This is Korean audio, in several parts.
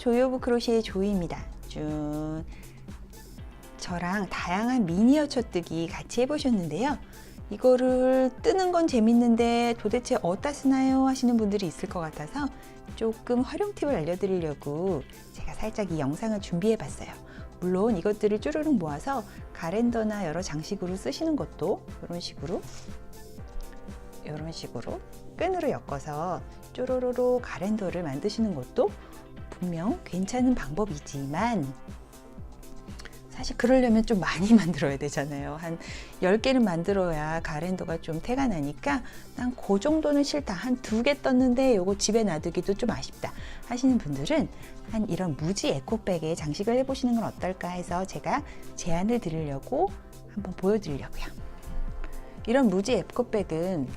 조이오브 크로시의 조이입니다. 쭉 저랑 다양한 미니어 쳐뜨기 같이 해보셨는데요. 이거를 뜨는 건 재밌는데 도대체 어디다 쓰나요? 하시는 분들이 있을 것 같아서 조금 활용 팁을 알려드리려고 제가 살짝 이 영상을 준비해 봤어요. 물론 이것들을 쭈루룩 모아서 가랜더나 여러 장식으로 쓰시는 것도 이런 식으로 이런 식으로 끈으로 엮어서 쪼로로로 가랜더를 만드시는 것도 분명 괜찮은 방법이지만 사실 그러려면 좀 많이 만들어야 되잖아요. 한 10개는 만들어야 가랜더가 좀 태가 나니까 난 그 정도는 싫다. 한 두 개 떴는데 요거 집에 놔두기도 좀 아쉽다 하시는 분들은 한 이런 무지 에코백에 장식을 해보시는 건 어떨까 해서 제가 제안을 드리려고 한번 보여드리려고요. 이런 무지 에코백은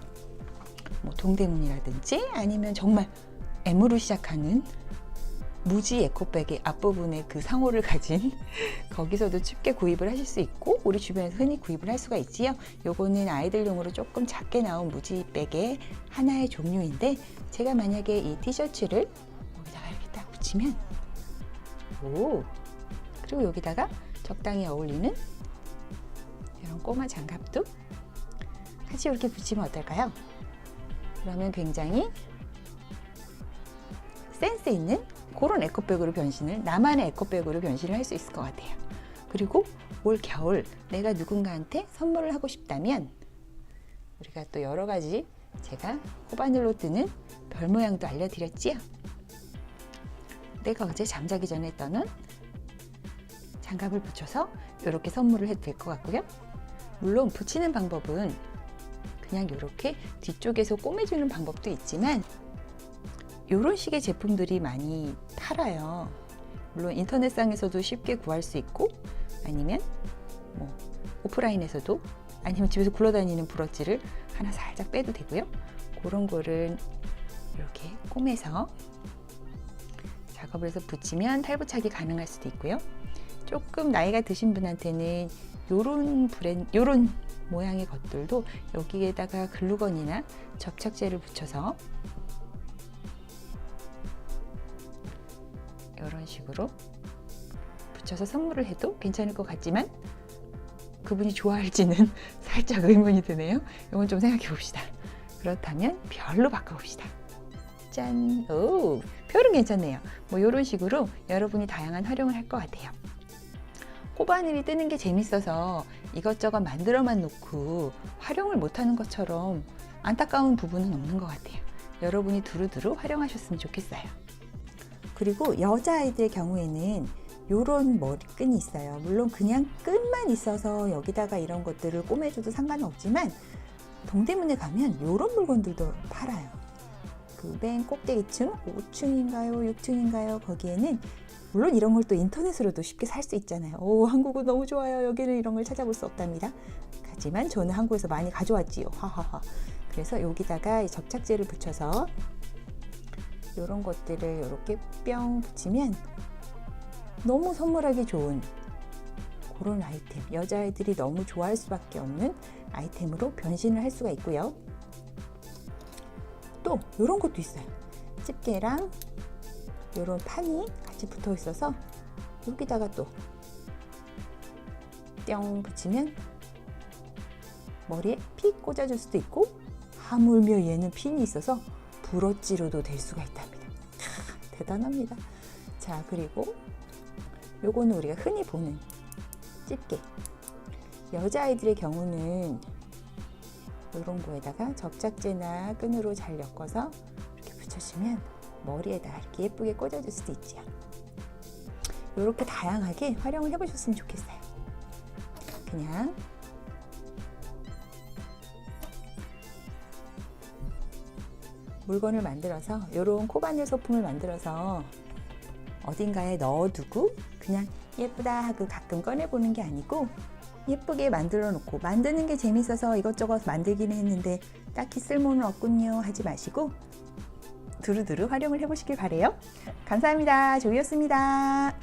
뭐 동대문이라든지 아니면 정말 M으로 시작하는 무지 에코백의 앞부분에 그 상호를 가진 거기서도 쉽게 구입을 하실 수 있고 우리 주변에서 흔히 구입을 할 수가 있지요. 요거는 아이들용으로 조금 작게 나온 무지 백의 하나의 종류인데 제가 만약에 이 티셔츠를 여기다가 이렇게 딱 붙이면 오 그리고 여기다가 적당히 어울리는 이런 꼬마 장갑도 같이 이렇게 붙이면 어떨까요? 그러면 굉장히 센스 있는 그런 에코백으로 변신을 나만의 에코백으로 변신을 할 수 있을 것 같아요. 그리고 올 겨울 내가 누군가한테 선물을 하고 싶다면 우리가 또 여러 가지 제가 코바늘로 뜨는 별 모양도 알려드렸지요. 내가 어제 잠자기 전에 했던 장갑을 붙여서 이렇게 선물을 해도 될 것 같고요. 물론 붙이는 방법은 그냥 이렇게 뒤쪽에서 꼬매주는 방법도 있지만 이런 식의 제품들이 많이 팔아요. 물론 인터넷상에서도 쉽게 구할 수 있고 아니면 뭐 오프라인에서도 아니면 집에서 굴러다니는 브러쉬를 하나 살짝 빼도 되고요. 그런 거를 이렇게 꼬매서 작업을 해서 붙이면 탈부착이 가능할 수도 있고요. 조금 나이가 드신 분한테는 요런 브랜 요런 모양의 것들도 여기에다가 글루건이나 접착제를 붙여서 이런 식으로 붙여서 선물을 해도 괜찮을 것 같지만 그분이 좋아할지는 살짝 의문이 드네요. 이건 좀 생각해 봅시다. 그렇다면 별로 바꿔봅시다. 짠! 오! 별은 괜찮네요. 뭐 이런 식으로 여러분이 다양한 활용을 할 것 같아요. 코바늘이 뜨는 게 재밌어서 이것저것 만들어만 놓고 활용을 못하는 것처럼 안타까운 부분은 없는 것 같아요. 여러분이 두루두루 활용하셨으면 좋겠어요. 그리고 여자아이들 경우에는 이런 머리끈이 있어요. 물론 그냥 끈만 있어서 여기다가 이런 것들을 꼬매줘도 상관은 없지만 동대문에 가면 이런 물건들도 팔아요. 그 맨 꼭대기층 5층인가요, 6층인가요? 거기에는 물론 이런 걸 또 인터넷으로도 쉽게 살 수 있잖아요. 오, 한국은 너무 좋아요. 여기는 이런 걸 찾아볼 수 없답니다. 하지만 저는 한국에서 많이 가져왔지요. 하하하. 그래서 여기다가 이 접착제를 붙여서 이런 것들을 이렇게 뿅 붙이면 너무 선물하기 좋은 그런 아이템. 여자아이들이 너무 좋아할 수밖에 없는 아이템으로 변신을 할 수가 있고요. 또 이런 것도 있어요. 집게랑 이런 판이 같이 붙어 있어서 여기다가 또 뿅 붙이면 머리에 픽 꽂아줄 수도 있고 하물며 얘는 핀이 있어서 브러쉬로도 될 수가 있답니다. 캬, 대단합니다. 자, 그리고 요거는 우리가 흔히 보는 집게. 여자아이들의 경우는 이런 거에다가 접착제나 끈으로 잘 엮어서 이렇게 붙여주면 머리에다가 이렇게 예쁘게 꽂아줄 수도 있지요. 이렇게 다양하게 활용을 해보셨으면 좋겠어요. 그냥 물건을 만들어서 이런 코바늘 소품을 만들어서 어딘가에 넣어두고 그냥 예쁘다 하고 가끔 꺼내보는 게 아니고 예쁘게 만들어 놓고 만드는 게 재밌어서 이것저것 만들기는 했는데 딱히 쓸모는 없군요 하지 마시고 두루두루 활용을 해보시길 바래요. 감사합니다. 조이였습니다.